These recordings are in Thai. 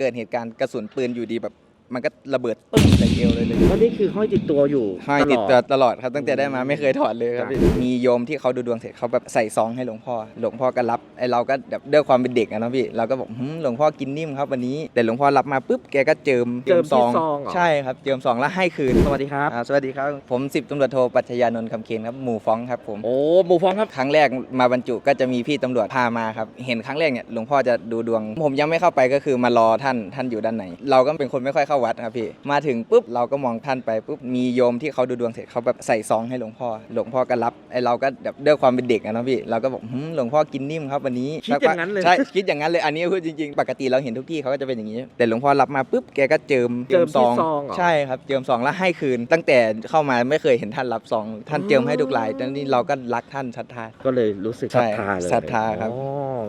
เกิดเหตุการณ์กระสุนปืนอยู่ดีแบบ มันก็ระเบิดปึ้งใส่เอวเลยเลยก็นี่คือห้อยติดตัวอยู่ห้อยติดลตัวอตลอดครับตั้งแต่ได้มาไม่เคยถอดเลยครับจ้ะมีโยมที่เขาดูดวงเสร็จเขาแบบใส่ซองให้หลวงพ่อ หลวงพ่อก็รับไอเราก็แบบด้วยความเป็นเด็กอะเนาะพี่เราก็บอกหืมหลวงพ่อกินนิ่มครับวันนี้แต่หลวงพ่อรับมาปุ๊บแกก็เจิมเจิมที่ซองเหรอใช่ครับเจิมซองแล้วให้คืนสวัสดีครับอ่าสวัสดีครับผมสิบตำรวจโทปัชญานนท์คำเคนครับหมู่ฟ้องครับผมโอ้หมูฟองครับครั้งแรกมาบรรจุก็จะมีพี่ตำรวจพามาครับเห็นครั้งแรกเนี่ยหลวงพ่อจะดูดวง ผมยังไม่เข้าไปก็คือมารอท่านท่านอยู่ด้านไหน เราก็เป็นคนไม่ค่อยเข้าวัดครับพี่ มาถึงปุ๊บเราก็มองท่านไปปุ๊บมีโยมที่เขาดูดวงเสร็จเขาแบบใส่ซองให้หลวงพ่อ หลวงพ่อก็รับไอเราก็แบบด้วยความเป็นเด็กอะเนาะพี่เราก็บอกหืมหลวงพ่อกินนิ่มครับวันนี้คิดอย่างนั้นเลยใช่คิดอย่างนั้นเลยอันนี้พูดจริงๆ ปกติเราเห็นทุกที่เขาก็จะเป็นอย่างนี้ แต่หลวงพ่อรับมาปุ๊บแกก็เจิมเจิมที่ซองเหรอใช่ครับเจิมซองแล้วให้คืน ตั้งแต่เข้ามาไม่เคยเห็นท่านรับซอง ท่านเจิมให้ทุกรายตอนนี้เราก็รักท่านศรัทธาก็เลยรู้สึกใช่ศรัทธาเลยศรัทธาครับอ๋อ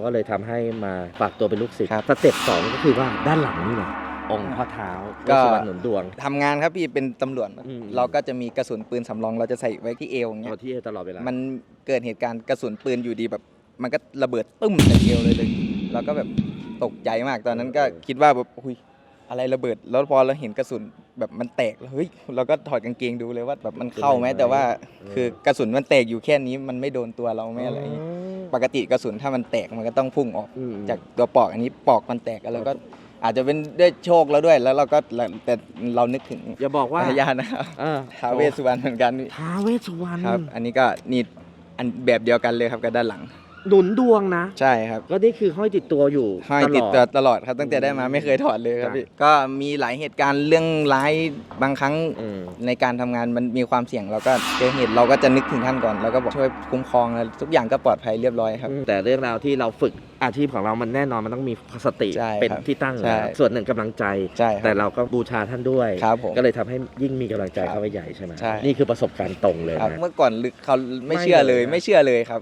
ก็เลยทำให้มาฝากตัวเป็นลูกศิษย์ครับสเต็ปสองก็คือว่าด้านหลังนี่แหละ องค์พ่อเท้าก็ก็สวรรค์หนุนดวง ทำงานครับพี่เป็นตำรวจอืม เราก็จะมีกระสุนปืนสำรองเราจะใส่ไว้ที่เอวอย่างเงี้เอายที่ตลอดเวลา มันเกิดเหตุการณ์กระสุนปืนอยู่ดีแบบ มันก็ระเบิดตึ้มใส่เอวเลยเลยเราก็แบบตกใจมากตอนนั้นก็คิดว่าแบบอุ้ยอะไรระเบิด แล้วพอเราเห็นกระสุนแบบมันแตกแล้วเฮ้ยเราก็ถอดกางเกงดูเลยว่าแบบมันเข้าไหมแต่ว่าคือกระสุนมันแตกอยู่แค่นี้มันไม่โดนตัวเราไม่อะไรอย่างเงี้ยปกติกระสุนถ้ามันแตกมันก็ต้องพุ่งออก อืม จากตัวปอกอันนี้ปอกมันแตกแล้วก็ อาจจะเป็นด้วยโชคแล้วด้วย แล้วเราก็แต่เรานึกถึงอย่าบอกว่าพญานะครับเออท้าวเวสสุวรรณเหมือนกันท้าวเวสสุวรรณครับ อันนี้ก็นี่อันแบบเดียวกันเลยครับกับด้านหลัง หนุนดวงนะ ใช่ครับ ก็นี่คือห้อยติดตัวอยู่ห้อยติดลตัวตลอดครับตั้งแต่ได้มาไม่เคยถอดเลยครับจ้ะพี่ก็มีหลายเหตุการณ์เรื่องร้ายบางครั้งอืมในการทำงานมันมีความเสี่ยงเราก็เจอเหตุเราก็จะนึกถึงท่านก่อน แล้วก็บอกช่วยคุ้มครองแล้วทุกอย่างก็ปลอดภัยเรียบร้อยครับ แต่เรื่องราวที่เราฝึกอาชีพของเรามันแน่นอนมันต้องมีสติใช่เป็นครับที่ตั้งใช่แล้วส่วนหนึ่งกำลังใจใช่ครับแต่เราก็บูชาท่านด้วยครับผมก็เลยทำให้ยิ่งมีกำลังใจครับเข้าไปใหญ่ใช่ไหมใช่นี่คือประสบการณ์ตรงเลยครับนะเมื่อก่อนลึกเขาไม่ไม่เชื่อเลยเลยนะไม่เชื่อเลยครับ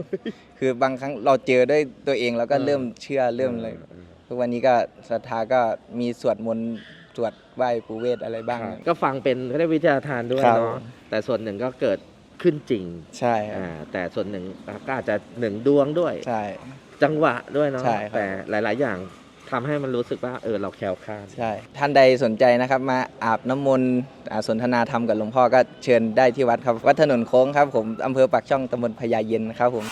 คือบางครั้งเราเจอด้วยตัวเองแล้วก็เออเริ่มเชื่อเริ่มเลยออทุกวันนี้ก็ศรัทธาก็มีสวดมนต์สวดไหว้ปู่เวทอะไรบ้างครับก็ฟังเป็นเขาเรียกวิทยาทานด้วยครับเนาะแต่ส่วนหนึ่งก็เกิดขึ้นจริง ใช่ครับอ่าแต่ส่วนหนึ่งก็อาจจะหนึ่งดวงด้วย ใช่ จังหวะด้วยเนาะใช่ครับแต่หลาย ๆ อย่างทำให้มันรู้สึกว่าเออเราแคล้วคลาดใช่ท่านใดสนใจนะครับมาอาบน้ำมนต์อ่าสนทนาธรรมกับหลวงพ่อก็เชิญได้ที่วัดครับ วัดถนนโค้งครับผมอำเภอปากช่องตำบลพญาเย็นครับผม